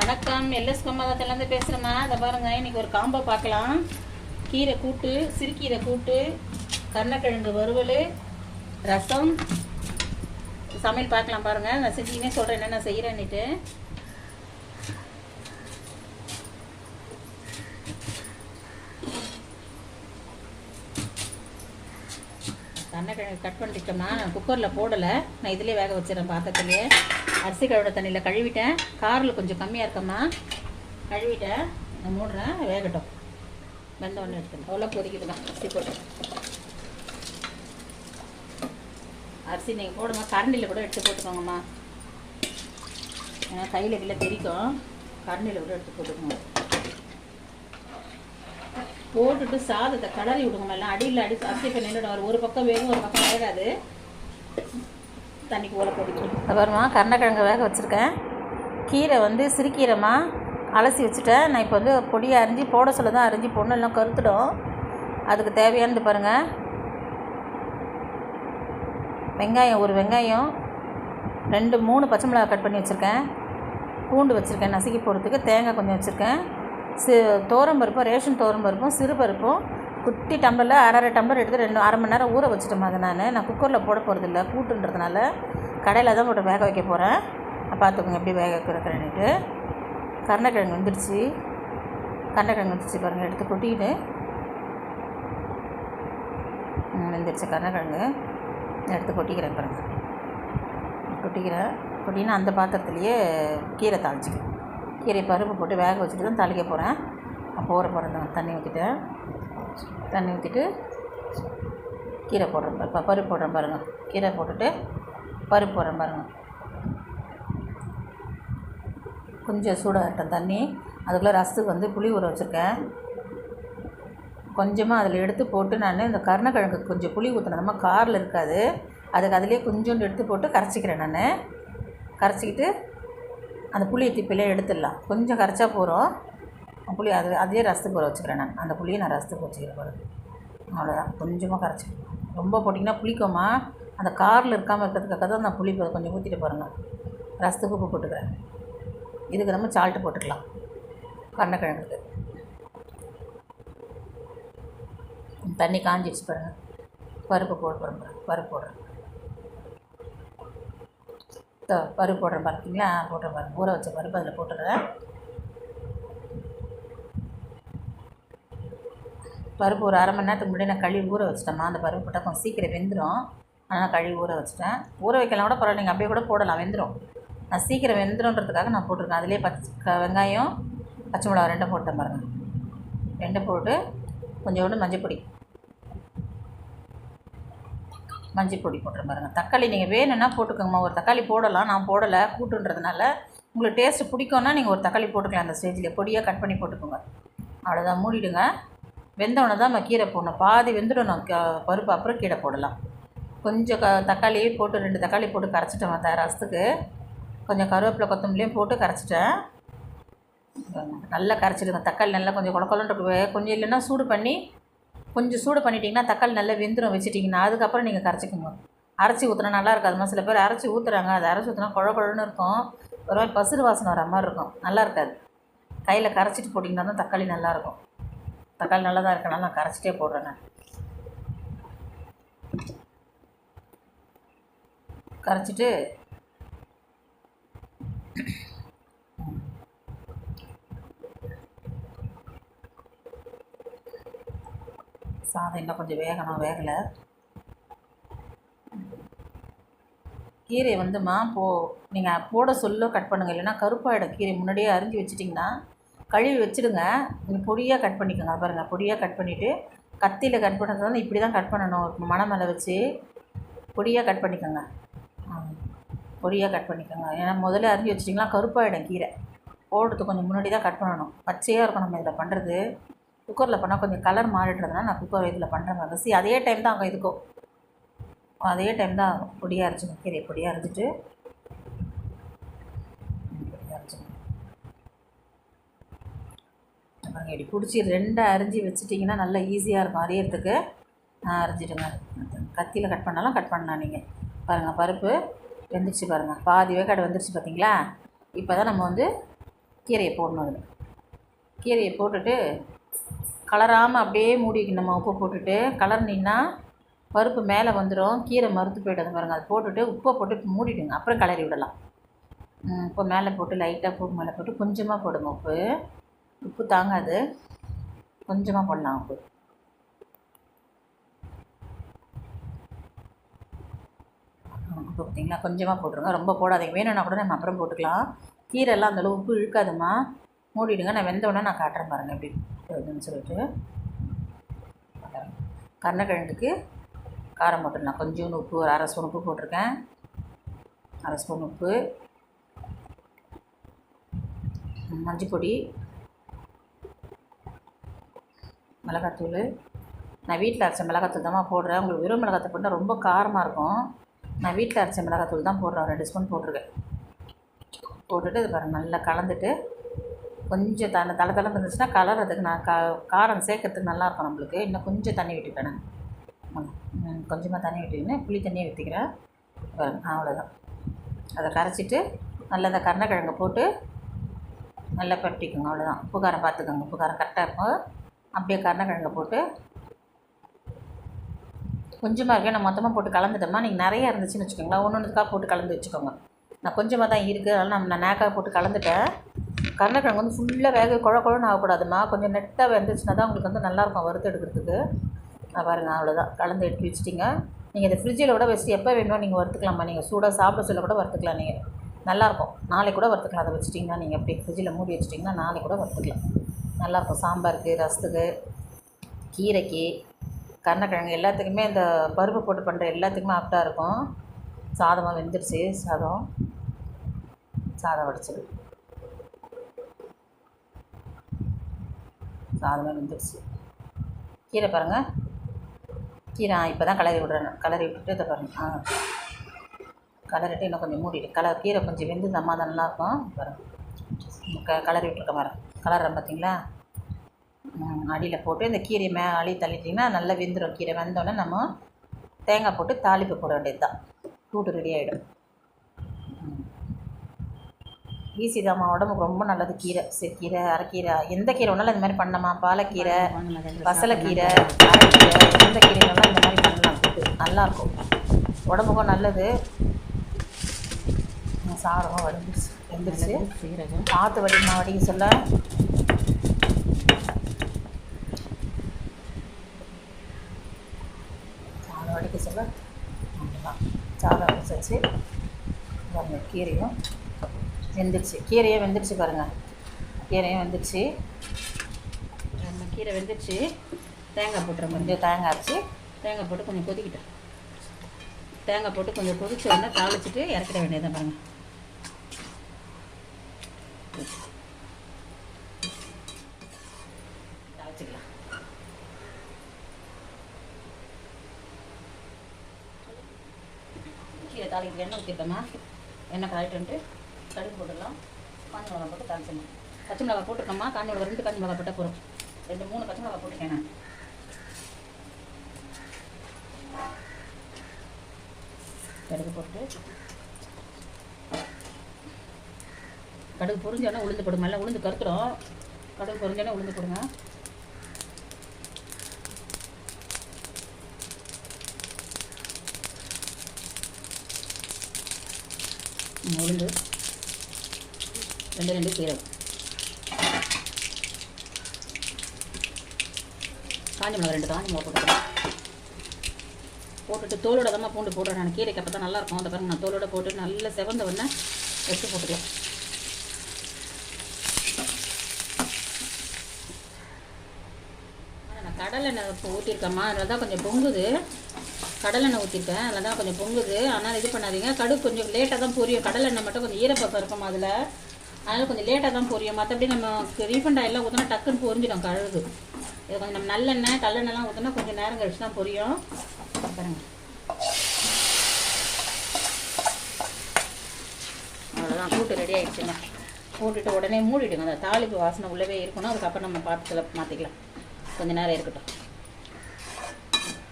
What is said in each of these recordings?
வணக்கம். எல்எஸ் கம்மாதத்துலேருந்து பேசுகிறேம்மா அதை பாருங்கள் இன்றைக்கி ஒரு காம்போ பார்க்கலாம். கீரை கூட்டு சிறுக்கீரை கூட்டு கருணக்கிழங்கு வறுவல் ரசம். சமையல் பார்க்கலாம் பாருங்கள் நான் செஞ்சுக்கினே சொல்கிறேன் என்னென்ன செய்கிறேன்னுட்டு கருணக்கிழங்கு கட் பண்ணிட்டோம்னா நான் குக்கரில் போடலை. நான் இதிலே வேக வச்சிடறேன் பாத்திரத்துலேயே. அரிசி கழுவிட தண்ணியில் கழுவிட்டேன். காரில் கொஞ்சம் கம்மியாக இருக்கம்மா. கழுவிட்டேன். நான் மூடுறேன். வேகட்டும். வெந்த ஒன்று எடுத்துக்கணும். அவ்வளோ கொதிக்குதுமா அரிசி போட்டு. அரிசி நீங்கள் போடுங்க கரண்டியில் கூட எடுத்து போட்டுக்கோங்கம்மா. ஏன்னா கையில் கீழே தெரிக்கும். கரண்டியில் கூட எடுத்து போட்டுக்கோங்க. போட்டுட்டு சாதத்தை கடறி விடுங்க எல்லாம் அடியில் அடி அரிசி இப்போ நின்றுடும் ஒரு பக்கம் வேகும் ஒரு பக்கம் வேகாது தண்ணிக்கு ஓலை போட்டுக்கணும் அப்புறமா கருணக்கிழங்கு வேக வச்சுருக்கேன். கீரை வந்து சிறுகீரைமா அலசி வச்சுட்டேன். நான் இப்போ வந்து பொடியை அரிஞ்சு போட சொல்ல தான் அரிஞ்சு பொண்ணு எல்லாம் கருத்துடும். அதுக்கு தேவையானது பாருங்கள் வெங்காயம் ஒரு வெங்காயம் ரெண்டு மூணு பச்சை மிளகாய் கட் பண்ணி வச்சுருக்கேன். பூண்டு வச்சுருக்கேன் நசுக்கி போடுறதுக்கு தேங்காய் கொஞ்சம் வச்சுருக்கேன். சி தோரம் பருப்பும் ரேஷன் தோரம் பருப்பும் சிறு பருப்பும் குட்டி டம்ளரில் அரை அரை டம்ளர் எடுத்து ரெண்டு அரை மணி நேரம் ஊற வச்சுட்டோம் அதை நான். நான் குக்கரில் போட போகிறதில்ல கூட்டுன்றதுனால கடையில் தான் போட்டு வேக வைக்க போகிறேன் பார்த்துக்கோங்க எப்படி வேக வைக்கிறேன்னுட்டு. கருணக்கிழங்கு வந்துடுச்சு கருணக்கிழங்கு வந்துடுச்சு பாருங்கள் எடுத்து கொட்டிக்கிட்டு வந்துடுச்சு கருணக்கிழங்கு. எடுத்து கொட்டிக்கிறேன் பாருங்கள் கொட்டிக்கிறேன். கொட்டினா அந்த பாத்திரத்துலேயே கீரை தாளிச்சிக்கிறேன். கீரை பருப்பு போட்டு வேக வச்சுட்டு தான் தாளிக்க போகிறேன் போகிற போகிறேன் தான் தண்ணி ஊற்றிட்டேன் தண்ணி ஊற்றிட்டு கீரை போடுறேன் பாரு பருப்பு போடுறேன் பாருங்கள் கீரை போட்டுட்டு பருப்பு போடுறேன் பாருங்கள் கொஞ்சம் சூடாகட்டும் தண்ணி. அதுக்குள்ளே ரசத்துக்கு வந்து புளி ஊற வச்சுருக்கேன். கொஞ்சமாக அதில் எடுத்து போட்டு நான் இந்த கருணக்கிழங்கு கொஞ்சம் புளி ஊற்றினதுமா காரில் இருக்காது. அதுக்கு அதிலே கொஞ்சோண்டு எடுத்து போட்டு கரைச்சிக்கிறேன் நான். கரைச்சிக்கிட்டு அந்த புளியை திப்பிலே எடுத்துடலாம். கொஞ்சம் கரைச்சா போகிறோம் புளி அது அதே ரசத்துக்கு போகிற வச்சுக்கிறேன் நான். அந்த புளியை நான் ரசத்துக்கு வச்சுக்கிறேன் பாரு. அவ்வளோதான் கொஞ்சமாக கரைச்சிக்கிறேன் ரொம்ப போட்டிங்கன்னா புளிக்குமா அந்த காரில் இருக்காமல் இருக்கிறதுக்காக தான் நான் புளி கொஞ்சம் ஊற்றிட்டு பாருங்கள் ரசத்துக்கு உப்பு போட்டுக்கிறேன். இதுக்கு நம்ம சால்ட்டு போட்டுக்கலாம். கருணக்கிழங்குக்கு தண்ணி காஞ்சிடுச்சு பாருங்கள் பருப்பு போட்டு போகிறேன் பருப்பு போடுறேன். தோ, பருப்பு போடுறேன் பார்த்தீங்களா போட்டுறேன் பாருங்க ஊற வச்ச பருப்பு அதில் போட்டுடுறேன். பருப்பு ஒரு அரை மணி நேரத்துக்கு முன்னாடி நான் கழுவி ஊற வச்சிட்டேம்மா. அந்த பருப்பு போட்டால் கொஞ்சம் சீக்கிரம் வெந்துடும் அதனால் கழுவி ஊற வச்சிட்டேன். ஊற வைக்கலாம் கூட பரவாயில்ல நீங்கள் அப்படியே கூட போடலாம். வெந்துடும் நான் சீக்கிரம் வெந்துடும்ன்றதுக்காக நான் போட்டிருக்கேன். அதிலே பச்சை வெங்காயம் பச்சை மிளகா ரெண்டும் போட்டேன் பாருங்கள் ரெண்டும் போட்டு கொஞ்சோண்டு மஞ்சள் பொடி. மஞ்சள் பொடி போட்டுறேன் பாருங்கள் தக்காளி நீங்கள் வேணும்னா போட்டுக்கோங்கம்மா. ஒரு தக்காளி போடலாம். நான் போடலை. கூட்டுன்றதுனால உங்களுக்கு டேஸ்ட்டு பிடிக்கும்னா நீங்கள் ஒரு தக்காளி போட்டுக்கலாம் அந்த ஸ்டேஜில் பொடியாக கட் பண்ணி போட்டுக்கோங்க. அவ்வளோதான் மூடிடுங்க. வெந்தவொடனே தான் நம்ம கீரை போடணும். பாதி வெந்துடணும். க- பருப்பு அப்புறம் கீரை போடலாம். கொஞ்சம் க தக்காளி போட்டு ரெண்டு தக்காளி போட்டு கரைச்சிட்டேன் மற்ற ரசத்துக்கு. கொஞ்சம் கருவேப்பிலை கொத்தமல்லியும் போட்டு கரைச்சிட்டேன். நல்லா கரைச்சிடுங்க. தக்காளி நல்லா கொஞ்சம் குழ கொஞ்சம் இல்லைன்னா சூடு பண்ணி கொஞ்சம் சூடு பண்ணிட்டீங்கன்னா தக்காளி நல்லா வெந்துடும் வச்சுட்டிங்கன்னா அதுக்கப்புறம் நீங்கள் கரைச்சிக்கோங்க. அரைச்சி ஊற்றினா நல்லா இருக்காதுமா சில பேர் அரைச்சி ஊற்றுறாங்க அது அரைச்சி ஊற்றினா குழ குழன்னு இருக்கும். ஒரு மாதிரி பசுறு வாசனை வர மாதிரி இருக்கும். நல்லா இருக்காது. கையில் கரைச்சிட்டு போட்டிங்கன்னா தான் தக்காளி நல்லாயிருக்கும் தக்காளி நல்லா தான் இருக்கனால நான் கரைச்சிட்டே போடுறேன் நான். கரைச்சிட்டு சாதம் இன்னும் கொஞ்சம் வேகணும் வேகலை. கீரை வந்துமா போ நீங்கள் போட சொல்ல கட் பண்ணுங்கள் இல்லைன்னா கருப்பாயிடும் கீரை. முன்னாடியே அரிஞ்சு வச்சிட்டிங்கன்னா கழுவி வச்சிடுங்க. நீங்கள் பொடியாக கட் பண்ணிக்கோங்க. பாருங்கள் பொடியாக கட் பண்ணிவிட்டு கத்தியில் கட் பண்ணுறதுனால இப்படி தான் கட் பண்ணணும். மணை மேலே வச்சு பொடியாக கட் பண்ணிக்கோங்க. ஆ, பொடியாக கட் பண்ணிக்கோங்க. ஏன்னா முதல்ல அரிஞ்சு வச்சிட்டிங்கன்னா கருப்பாயிடும் கீரை. போடுறதுக்கு கொஞ்சம் முன்னாடி தான் கட் பண்ணணும். பச்சையாக இருக்கும் நம்ம இதில் பண்ணுறது குக்கரில் பண்ணால் கொஞ்சம் கலர் மாறிடுறதுனால நான் குக்கர் இதில் பண்ணுறேன் அரிசி அதே டைம் தான் அங்கே இதுக்கும். அதே டைம் தான் பொடியாக அரைச்சிக்கணும். கீரை பொடியாக அரைச்சிட்டு பொடியாக அரைச்சிக்கணும். இப்படி பிடிச்சி ரெண்டை அரிஞ்சு வச்சுட்டிங்கன்னா நல்லா ஈஸியாக இருக்கும். அரியறதுக்கு அரைஞ்சிடுங்க. கத்தியில் கட் பண்ணாலும் கட் பண்ணலாம் நீங்கள் பாருங்கள் பருப்பு வெந்துருச்சு பாருங்கள் பாதி வேக்காடு வந்துருச்சு பார்த்தீங்களா இப்போ தான் நம்ம வந்து கீரையை போடணும் அதில். கீரையை போட்டுட்டு கலராமல் அப்படியே மூடிக்கணும் நம்ம உப்பு போட்டுட்டு கலர்னின்னா பருப்பு மேலே வந்துடும் கீரை மறுத்து போய்ட்டு பாருங்கள் அதை போட்டுட்டு உப்பை போட்டு மூடிடுங்க. அப்புறம் கலரி விடலாம். இப்போ உப்பை மேலே போட்டு லைட்டாக பூ மேலே போட்டு கொஞ்சமாக போடுங்க உப்பு. உப்பு தாங்காது. கொஞ்சமாக போடலாம் உப்பு. உப்பு பார்த்தீங்களா கொஞ்சமாக போட்டுருங்க. ரொம்ப போடாதீங்க. வேணும்னா கூட நம்ம அப்புறம் போட்டுக்கலாம். கீரைலாம் அந்தளவு உப்பு இழுக்காதுமா மூடிடுங்க. நான் வெந்த நான் காட்டுறேன் பாருங்கள் எப்படி வருதுன்னு சொல்லிட்டு கருணக்கிழங்குக்கு காரம் போட்டுடலாம் கொஞ்சோண்டு உப்பு ஒரு அரை ஸ்பூன் உப்பு போட்டிருக்கேன். அரை ஸ்பூன் உப்பு மஞ்சள் பொடி மிளகாத்தூள். நான் வீட்டில் அரைச்ச மிளகாத்தூள் தான் போடுறேன். உங்களுக்கு வெறும் மிளகாத்தூள் போட்டால் ரொம்ப காரமாக இருக்கும். நான் வீட்டில் அரைச்ச மிளகாத்தூள் தான் போடுறேன். ரெண்டு ஸ்பூன் போட்டிருக்கேன். போட்டுட்டு இது பாருங்கள் நல்லா கலந்துட்டு கொஞ்சம் த தலை தலை இருந்துச்சுன்னா கலர்றதுக்கு நான் கா காரம் சேர்க்கறதுக்கு நல்லாயிருக்கும் நம்மளுக்கு. இன்னும் கொஞ்சம் தண்ணி விட்டுப்பேன் நான் கொஞ்சமாக தண்ணி விட்டுக்கின்னு புளி தண்ணியை ஊற்றிக்கிறேன் அவ்வளோதான் அதை கரைச்சிட்டு நல்லா இந்த கருணக்கிழங்கை போட்டு நல்லா பட்டிக்குங்க அவ்வளோதான் உப்பு காரம் பார்த்துக்கோங்க. உப்பு காரம் கரெக்டாக இருக்கும். அப்படியே கருணக்கிழங்கை போட்டு கொஞ்சமாக இருக்கே நான் மொத்தமாக போட்டு கலந்துட்டோம்னா நீங்கள் நிறையா இருந்துச்சுன்னு வச்சுக்கோங்களேன். ஒன்று ஒன்றுக்காக போட்டு கலந்து வச்சுக்கோங்க. நான் கொஞ்சமாக தான் இருக்குது அதனால் நான் நேக்காக போட்டு கலந்துட்டேன். கருணக்கிழங்கு வந்து ஃபுல்லாக வேக குழ குழன்னு ஆகக்கூடாதுமா. கொஞ்சம் நெட்டாக வெந்துச்சுன்னா தான் உங்களுக்கு வந்து நல்லாயிருக்கும் வறுத்து எடுக்கிறதுக்கு. நான் பாருங்கள் அவ்வளோதான் கலந்து எடுத்து வச்சிட்டிங்க. நீங்கள் இந்த ஃப்ரிட்ஜில் கூட வச்சுட்டு எப்போ வேணுமோ நீங்கள் வறுத்துக்கலாமா நீங்கள் சூடாக சாப்பிட சொல்ல கூட வறுத்துக்கலாம் நீங்கள் நல்லாயிருக்கும். நாளைக்கு கூட வறுத்துக்கலாம். அதை வச்சிட்டிங்கன்னா நீங்கள் அப்படி ஃப்ரிட்ஜில் மூடி வச்சிட்டிங்கன்னா நாளைக்கு கூட வறுத்துக்கலாம். நல்லாயிருக்கும். சாம்பாருக்கு ரசத்துக்கு கீரைக்கு கருணக்கிழங்கு எல்லாத்துக்குமே இந்த பருப்பு போட்டு பண்ணுற எல்லாத்துக்குமே ஆப்டாக இருக்கும். சாதமாக வெந்துருச்சு. சாதம். சாதம் வடிச்சது சாதமாக வெந்துருச்சு கீரை பாருங்கள் கீரை இப்போ தான் கலரி விடுறேன். கலரி விட்டுட்டு இதை பாருங்கள் ஆ. கலரிட்டு இன்னும் கொஞ்சம் மூடிட்டு கலர் கீரை கொஞ்சம் வெந்து தம்மா தான் நல்லாயிருக்கும் பாருங்கள் க கலரி விட்டுருக்க மாதிரி கலர்றேன் பார்த்தீங்களா அடியில் போட்டு இந்த கீரையை மே அடி தள்ளிட்டிங்கன்னா நல்லா வெந்துடும் கீரை வெந்தோடனே நம்ம தேங்காய் போட்டு தாளிப்பு போட வேண்டியது தான் கூட்டு ரெடி ஆகிடும் ஈஸி தாம்மா உடம்புக்கு ரொம்ப நல்லது கீரை. சிறுகீரை அரைக்கீரை. எந்த கீரை ஒன்றாலும் இந்த மாதிரி பண்ணலாமா. பாலக்கீரை பசலைக்கீரை அரைக்கீரை எந்த கீரை வேணாலும் இந்த மாதிரி பண்ணலாம். நல்லாயிருக்கும் உடம்புக்கும் நல்லது. சாதமாக வடிஞ்சிருச்சு வெந்துருச்சு. ஆற்று வடிமா வடிக்க சொல்ல. சாதம் வடிக்க சொல்ல. சாதம் பாருங்க கீரையும் வெந்துருச்சு கீரையே வெந்துடுச்சு பாருங்கள் கீரையும் வெந்துடுச்சு. நம்ம கீரை வெந்துருச்சு தேங்காய் போட்டுறோம் கொஞ்சம் தேங்காய் அரைச்சி தேங்காய் போட்டு கொஞ்சம் கொதிக்கிட்டேன் தேங்காய் போட்டு கொஞ்சம் கொதிச்சு உடனே தாளிச்சிட்டு இறக்கிட வேண்டியதான் பாருங்கள் தாளிச்சிக்கலாம். கீரை தாளிக்கு எண்ணெய் ஊற்றிட்டோமா எண்ணெய் காயிட்டு கடுகு போட்டுடலாம். காஞ்சி மிளகா போட்டு தாளிச்சிடலாம். பச்சை மிளகா போட்டுருக்கோமா? காஞ்சி மிளகா ரெண்டு காஞ்சி மிளகா போட்டால் போகிறோம் ரெண்டு மூணு பச்சை மிளகா போட்டுக்கேன் நான் கடுகு போட்டு. கடுகு பொரிஞ்சோடனே உளுந்து போடுங்க. எல்லாம் உளுந்து கருத்துடும் கடுகு பொரிஞ்சோடனே உளுந்து போடுங்க. உளுந்து. ரெண்டு ரெண்டு சீரகம் காஞ்சி மிளகா ரெண்டு காஞ்சி மிளகா போட்டுக்கிறேன் போட்டுட்டு தோலோட தான் பூண்டு போடுறேன் நான். கீரைக்கு அப்போ தான் நல்லாயிருக்கும் அந்த பாருங்க நான் தோலோட போட்டு நல்ல செவந்த உடனே எடுத்து போட்டுக்கலாம். நான் கடலெண்ணெய் இப்போ ஊற்றிருக்கேம்மா அதனால தான் கொஞ்சம் பொங்குது. கடலெண்ணெய் ஊற்றிருக்கேன் அதில் தான் கொஞ்சம் பொங்குது. ஆனால் இது பண்ணாதீங்க. கடுகு கொஞ்சம் லேட்டாக தான் பொரியும். கடலெண்ணெய் மட்டும் கொஞ்சம் ஈரப்பக்கம் இருக்கும் அதில்? அதனால் கொஞ்சம் லேட்டாக தான் பொரியும். மற்றபடி நம்ம ரீஃபண்ட் ஆயிலாம் ஊற்றினா டக்குன்னு பொரிஞ்சிடும் கழுகு. இது கொஞ்சம் நம்ம நல்லெண்ணெய் கல்லெண்ணெய்லாம் ஊற்றினா கொஞ்சம் நேரம் கழிச்சு தான் பொரியும். பாருங்க. அவ்வளோதான் கூட்டு ரெடி ஆகிடுச்சுங்க போட்டுட்டு உடனே மூடிடுங்க. அந்த தாளிக்கு வாசனை உள்ளவே இருக்கணும். அதுக்கப்புறம் நம்ம பாத்திரத்தில் மாற்றிக்கலாம் கொஞ்சம் நேரம் இருக்கட்டும்.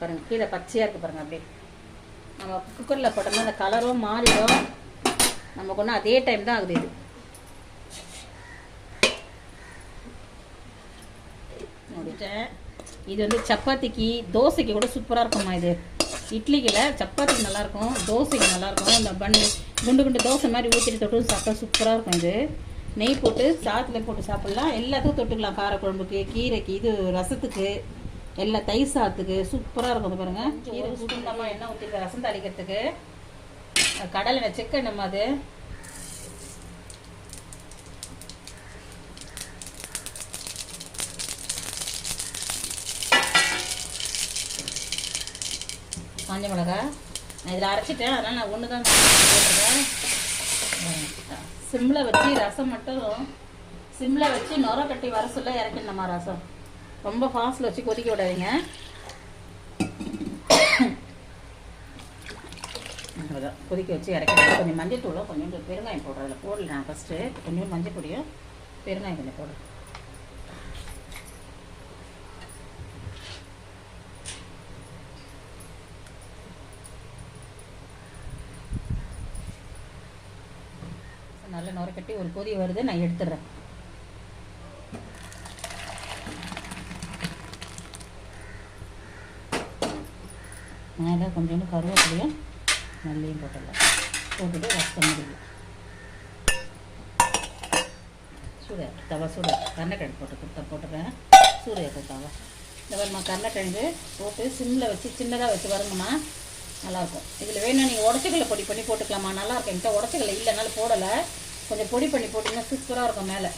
பாருங்கள் கீழே பச்சையாக இருக்குது பாருங்கள் அப்படியே. நம்ம குக்கரில் போட்டோம்னா அந்த கலரும் மாறிடும். நமக்கு ஒன்றும் அதே டைம் தான் ஆகுது இது. அரைச்சிட்டேன் இது வந்து சப்பாத்திக்கு தோசைக்கு கூட சூப்பராக இருக்கும்மா இது. இட்லிக்கில் சப்பாத்திக்கு நல்லாயிருக்கும் தோசைக்கு நல்லாயிருக்கும். இந்த பண்ணி குண்டு குண்டு தோசை மாதிரி ஊற்றிட்டு தொட்டு சாப்பிட்டா சூப்பராக இருக்கும் இது. நெய் போட்டு சாத்தில் போட்டு சாப்பிட்லாம். எல்லாத்துக்கும் தொட்டுக்கலாம். காரக்குழம்புக்கு கீரைக்கு இது ரசத்துக்கு எல்லா தயிர் சாத்துக்கு சூப்பராக இருக்கும். அது பாருங்கள் கீரை சுத்தமாக எண்ணெய் ஊற்றி ரசம் தாளிக்கிறதுக்கு. கடலை செக்க நம்ம அது. காஞ்ச மிளகா. நான் இதில் அரைச்சிட்டேன். அதனால் நான் ஒன்று தான் போட்டுருக்கேன். சிம்மில் வச்சு ரசம் மட்டும் சிம்மில் வச்சு நுர கட்டி வர சொல்ல இறக்கணுமா ரசம்? ரொம்ப ஃபாஸ்ட்டில் வச்சு கொதிக்க விடாதீங்க. அவ்வளோதான் கொதிக்க வச்சு இறக்கணும் கொஞ்சம் மஞ்சள் தூளும் கொஞ்சம் பெருங்காயம் போடுறேன். அதில் போடல நான் ஃபஸ்ட்டு கொஞ்சம் மஞ்சள் பொடியும் பெருங்காயம் கொஞ்சம் போடுறேன். நல்ல நுர கட்டி ஒரு கொதி வருது நான் எடுத்துடுறேன். மேலே கொஞ்சோண்டு கருவேப்பிலையும் நல்லையும் போட்டுடலாம். போட்டுட்டு ரசம் முடியும் சூரிய தவா சூரிய கருணக்கிழங்கு போட்டு கொடுத்தா போட்டுக்கிறேன் சூரிய தவா இந்த வரமா கருணக்கிழங்கு போட்டு சிம்மில் வச்சு சின்னதாக வச்சு வரணுமா நல்லாயிருக்கும். இதில் வேணும் நீங்கள் உடச்சிக்கல பொடி பண்ணி போட்டுக்கலாமா நல்லாயிருக்கும். என்கிட்ட உடச்சிக்கல இல்லைனாலும் போடலை. கொஞ்சம் பொடி பண்ணி போட்டிங்கன்னா சூப்பராக இருக்கும் மேலே.